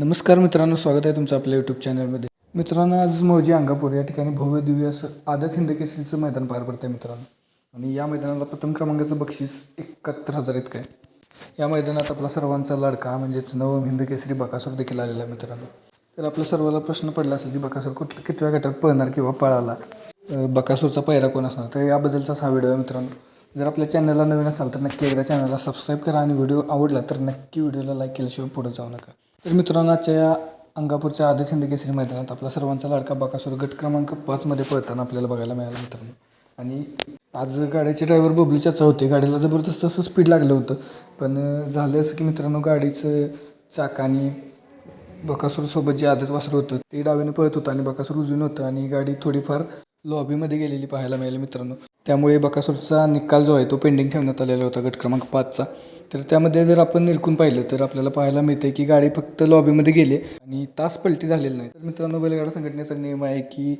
नमस्कार मित्रांनो स्वागत आहे तुमचं आपल्या यूट्यूब चॅनलमध्ये मित्रांनो आज मौजी अंगापूर या ठिकाणी भव्य दिव्य असं आदत हिंद केसरीचं मैदान पार पडतं आहे मित्रांनो. आणि या मैदानाला प्रथम क्रमांकाचं बक्षीस एकाहत्तर हजार इतकं आहे. या मैदानात आपला सर्वांचा लाडका म्हणजेच नवम हिंद केसरी बकासूर देखील आलेला आहे मित्रांनो. तर आपल्या सर्वाला प्रश्न पडला असेल की बकासूर कुठल्या कितव्या गटात पळणार किंवा पळाला? बकासूरचा पहिरा कोण असणार? तर याबद्दलचाच हा व्हिडिओ आहे मित्रांनो. जर आपल्या चॅनलला नवीन असाल तर नक्की एकदा चॅनलला सबस्क्राईब करा आणि व्हिडिओ आवडला तर नक्की व्हिडिओला लाईक केल्याशिवाय पुढे जाऊ नका. तर मित्रांनो आजच्या या अंगापूरच्या आदित हिंद केसरी मैदानात आपला सर्वांचा लाडका बकासूर गट क्रमांक पाचमध्ये पळताना आपल्याला बघायला मिळाला मित्रांनो. आणि आज गाडीचे ड्रायव्हर बबलूच्याच चाचा होते गाडीला जबरदस्त असं स्पीड लागलं होतं. पण झालं असं की मित्रांनो गाडीचं चाकानी बकासूरसोबत जे आदत वासर होतं ते डावीनं पळत होतं आणि बकासूर उजवीन होतं. आणि गाडी थोडीफार लॉबीमध्ये गेलेली पाहायला मिळाली मित्रांनो. त्यामुळे बकासूरचा निकाल जो आहे तो पेंडिंग ठेवण्यात आलेला होता गट क्रमांक पाचचा. तर त्यामध्ये जर आपण निरकून पाहिलं तर आपल्याला पाहायला मिळते की गाडी फक्त लॉबीमध्ये गेली आणि तास पलटी झालेली नाही. तर मित्रांनो बैलगाडा संघटनेचा नियम आहे की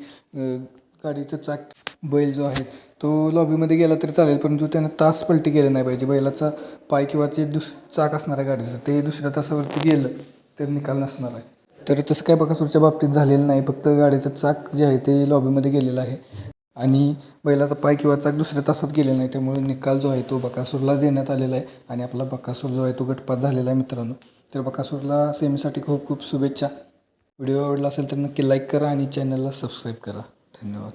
गाडीचं चाक बैल जो आहे तो लॉबीमध्ये गेला तरी चालेल परंतु त्यानं तास पलटी गेलं नाही पाहिजे. बैलाचा पाय किंवा जे दुस चाक असणार आहे गाडीचं ते दुसऱ्या तासावरती गेलं तर निकाल नसणार आहे. तर तसं काय बकासूरच्या बाबतीत झालेलं नाही. फक्त गाडीचं चाक जे आहे ते लॉबीमध्ये गेलेलं आहे. आणि बैलाचा पाय किंवा चाक दुसऱ्या तासात गेलेला नाही त्यामुळे निकाल जो आहे तो बकासूरला देण्यात आलेला आहे आणि आपला बकासूर जो आहे तो गटपात झालेला आहे मित्रांनो. तर बकासूरला सेमीसाठी खूप खूप शुभेच्छा. व्हिडिओ आवडला असेल तर नक्की लाईक करा आणि चॅनलला सबस्क्राईब करा. धन्यवाद.